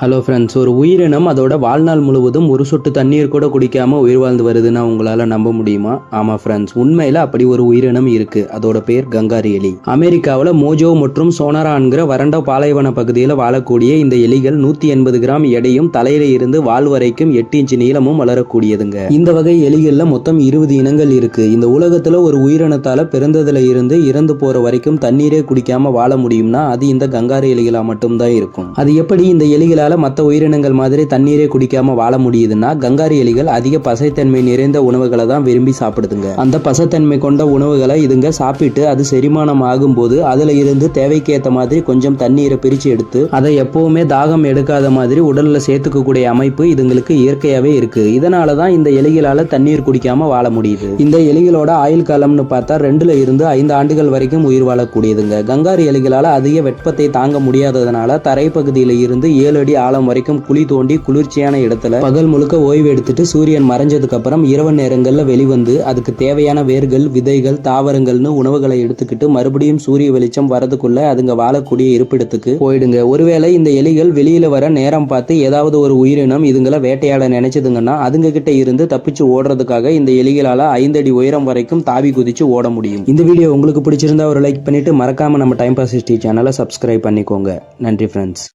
Hello friends ஒரு உயிரினம் அதோட வாழ்நாள் முழுவதும் ஒரு சொட்டு தண்ணீர் கூட குடிக்காம உயிர் வாழ்ந்து வருதுன்னா உங்களால நம்ப முடியுமா? ஆமா ஃப்ரெண்ட்ஸ் உண்மையில அப்படி ஒரு உயிரினம் இருக்கு. அதோட பேர் கங்காரி எலி. அமெரிக்காவில் மோஜோ மற்றும் சோனரான்கிற வறண்ட பாலைவன பகுதியில் வாழக்கூடிய இந்த எலிகள் நூத்தி எண்பது கிராம் எடையும் தலையில இருந்து வால் வரைக்கும் எட்டு இன்ச்சு நீளமும் வளரக்கூடியதுங்க. இந்த வகை எலிகள்ல மொத்தம் இருபது இனங்கள் இருக்கு. இந்த உலகத்துல ஒரு உயிரினத்தால பிறந்ததுல இருந்து இறந்து போற வரைக்கும் தண்ணீரே குடிக்காம வாழ முடியும்னா அது இந்த கங்காரி எலிகளா மட்டும்தான் இருக்கும். அது எப்படி இந்த எலிகளை எலிகளால் மற்ற உயிரினங்கள் மாதிரி தண்ணீரே குடிக்காம வாழ முடியுதுன்னா கங்காரி எலிகள் அதிக பசைத்தன்மை நிறைந்த உணவுகளை தான் விரும்பி சாப்பிடுதுங்க. அந்த பசைத்தன்மை கொண்ட உணவுகளை இதுங்க சாப்பிட்டு அது செரிமானம் ஆகும்போது அதுல இருந்து தேவைக்கேற்ற மாதிரி கொஞ்சம் தண்ணீரை பிரித்து எடுத்து அதை எப்பவுமே தாகம் எடுக்காத மாதிரி உடல்ல சேர்த்துக்கக்கூடிய அமைப்பு இதுங்களுக்கு இயற்கையாவே இருக்கு. இதனால தான் இந்த எலிகளால தண்ணீர் குடிக்காம வாழ முடியுது. இந்த எலிகளோட ஆயுள் காலம்னு பார்த்தா ரெண்டுல இருந்து ஐந்து ஆண்டுகள் வரைக்கும் உயிர் வாழக்கூடியதுங்க. கங்காரி எலிகளால் அதிக வெப்பத்தை தாங்க முடியாததுனால தரைப்பகுதியில் இருந்து ஏழு அடி ஆழம் வரைக்கும் குழி தோண்டி குளிர்ச்சியான இடத்துல பகல் முழுக்க ஓய்வு எடுத்துட்டு சூரியன் மறைஞ்சதுக்கு அப்புறம் இரவு நேரங்கள்ல வெளிவந்து அதுக்கு தேவையான வேர்கள் விதைகள் தாவரங்கள்னு உணவுகளை எடுத்துக்கிட்டு மறுபடியும் சூரிய வெளிச்சம் வரதுக்குள்ள அதுங்க வாழக்கூடிய இருப்பிடத்துக்கு போயிடுங்க. ஒருவேளை இந்த எலிகள் வெளியில வர நேரம் பார்த்து ஏதாவது ஒரு உயிரினம் இதுங்களை வேட்டையாட நினைச்சதுங்கன்னா அதுங்க கிட்ட இருந்து தப்பிச்சு ஓடுறதுக்காக இந்த எலிகளால ஐந்து அடி உயரம் வரைக்கும் தாவி குதிச்சு ஓட முடியும். இந்த வீடியோ உங்களுக்கு பிடிச்சிருந்தா ஒரு லைக் பண்ணிட்டு மறக்காம நம்ம டைம் பாஸ் ஹிஸ்டரி சேனலை சப்ஸ்கிரைப் பண்ணிக்கோங்க. நன்றி ஃப்ரெண்ட்ஸ்